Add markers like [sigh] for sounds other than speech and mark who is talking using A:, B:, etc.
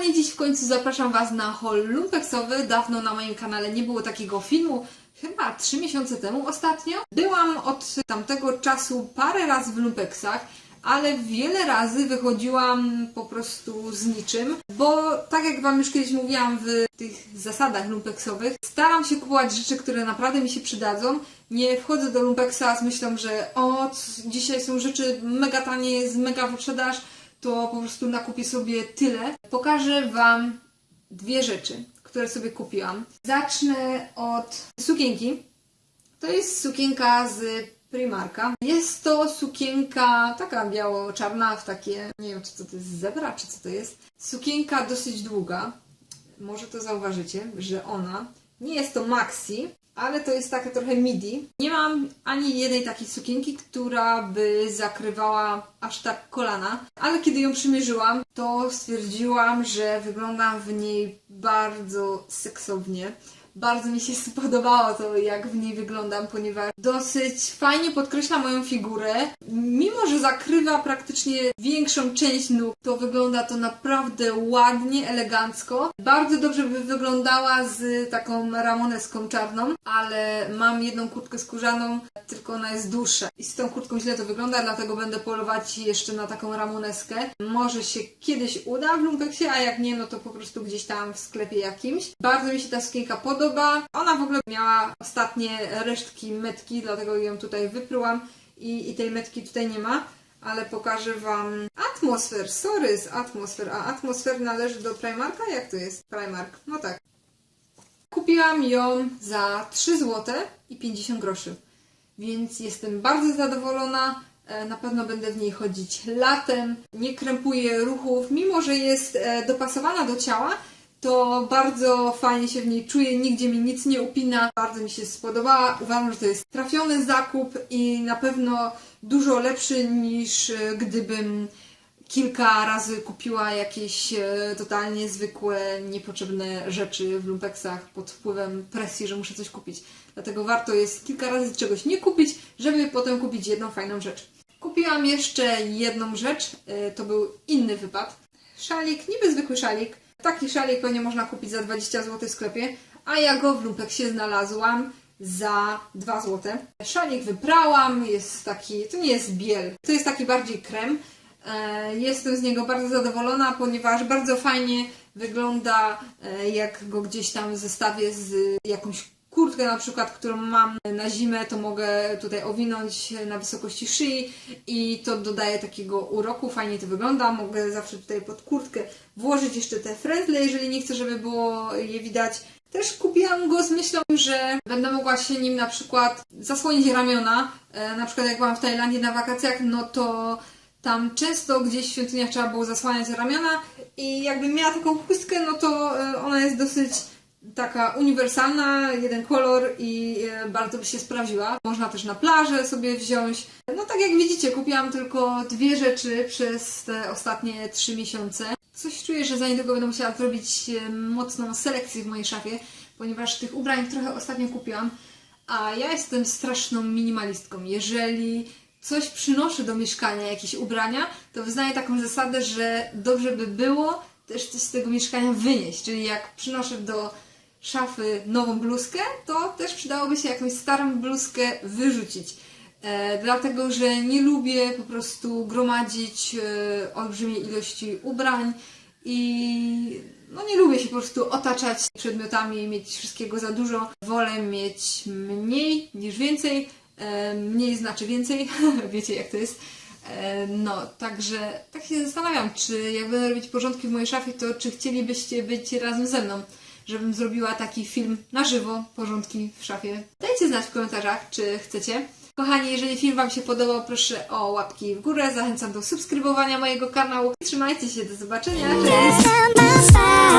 A: Kochani, dziś w końcu zapraszam Was na haul lumpeksowy. Dawno na moim kanale nie było takiego filmu, chyba 3 miesiące temu ostatnio. Byłam od tamtego czasu parę razy w lumpeksach, ale wiele razy wychodziłam po prostu z niczym, bo tak jak Wam już kiedyś mówiłam w tych zasadach lumpeksowych, staram się kupować rzeczy, które naprawdę mi się przydadzą. Nie wchodzę do lumpeksa z myślą, że o, dzisiaj są rzeczy mega tanie, jest mega wyprzedaż, to po prostu nakupię sobie tyle. Pokażę Wam dwie rzeczy, które sobie kupiłam. Zacznę od sukienki. To jest sukienka z Primarka. Jest to sukienka taka biało-czarna w takie, nie wiem czy to, to jest zebra, czy co to jest. Sukienka dosyć długa. Może to zauważycie, że ona nie jest to maxi, ale to jest taka trochę midi. Nie mam ani jednej takiej sukienki, która by zakrywała aż tak kolana, ale kiedy ją przymierzyłam, to stwierdziłam, że wyglądam w niej bardzo seksownie. Bardzo mi się [laughs] spodobało to, jak w niej wyglądam, ponieważ dosyć fajnie podkreśla moją figurę. Mimo, że zakrywa praktycznie większą część nóg, to wygląda to naprawdę ładnie, elegancko. Bardzo dobrze by wyglądała z taką ramoneską czarną, ale mam jedną kurtkę skórzaną, tylko ona jest dłuższa. I z tą kurtką źle to wygląda, dlatego będę polować jeszcze na taką ramoneskę. Może się kiedyś uda w lumpeksie, a jak nie, no to po prostu gdzieś tam w sklepie jakimś. Bardzo mi się ta sukienka podoba. Ona w ogóle miała ostatnie resztki metki, dlatego ją tutaj wyprułam i, i tej metki tutaj nie ma. Ale pokażę Wam atmosfer, sorry z atmosfer, a atmosfer należy do Primarka? Jak to jest? Primark, no tak. Kupiłam ją za 3 zł i 50 groszy, więc jestem bardzo zadowolona. E, Na pewno będę w niej chodzić latem. Nie krępuję ruchów, mimo że jest e, dopasowana do ciała, to bardzo fajnie się w niej czuję, nigdzie mi nic nie upina. Bardzo mi się spodobała. Uważam, że to jest trafiony zakup i na pewno dużo lepszy niż e, gdybym kilka razy kupiła jakieś e, totalnie zwykłe, niepotrzebne rzeczy w lumpeksach pod wpływem presji, że muszę coś kupić. Dlatego warto jest kilka razy czegoś nie kupić, żeby potem kupić jedną fajną rzecz. Kupiłam jeszcze jedną rzecz, e, to był inny wypad. Szalik, niby zwykły szalik. Taki szalik pewnie można kupić za 20 zł w sklepie, a ja go w lumpeksie znalazłam za 2 zł. Szalik wyprałam, jest taki, to nie jest biel, to jest taki bardziej krem. E, Jestem z niego bardzo zadowolona, ponieważ bardzo fajnie wygląda, e, jak go gdzieś tam zestawię z jakąś kurtkę na przykład, którą mam na zimę, to mogę tutaj owinąć na wysokości szyi i to dodaje takiego uroku, fajnie to wygląda. Mogę zawsze tutaj pod kurtkę włożyć jeszcze te frędzle, jeżeli nie chcę, żeby było je widać. Też kupiłam go z myślą, że będę mogła się nim na przykład zasłonić ramiona. E, Na przykład jak byłam w Tajlandii na wakacjach, no to tam często gdzieś w świątyniach trzeba było zasłaniać ramiona i jakbym miała taką chustkę, no to e, ona jest dosyć taka uniwersalna, jeden kolor i e, bardzo by się sprawdziła. Można też na plażę sobie wziąć. No tak jak widzicie, kupiłam tylko dwie rzeczy przez te ostatnie trzy miesiące. Coś czuję, że za niedługo będę musiała zrobić e, mocną selekcję w mojej szafie, ponieważ tych ubrań trochę ostatnio kupiłam, a ja jestem straszną minimalistką. Jeżeli coś przynoszę do mieszkania, jakieś ubrania, to wyznaję taką zasadę, że dobrze by było też coś z tego mieszkania wynieść. Czyli jak przynoszę do szafy nową bluzkę, to też przydałoby się jakąś starą bluzkę wyrzucić. E, dlatego, że nie lubię po prostu gromadzić e, olbrzymiej ilości ubrań i no nie lubię się po prostu otaczać przedmiotami i mieć wszystkiego za dużo. Wolę mieć mniej niż więcej. E, mniej znaczy więcej, [laughs] wiecie jak to jest. E, No, także tak się zastanawiam, czy jak będę robić porządki w mojej szafie, to czy chcielibyście być razem ze mną, żebym zrobiła taki film na żywo, porządki w szafie. Dajcie znać w komentarzach, czy chcecie. Kochani, jeżeli film Wam się podobał, proszę o łapki w górę. Zachęcam do subskrybowania mojego kanału. Trzymajcie się, do zobaczenia. Cześć!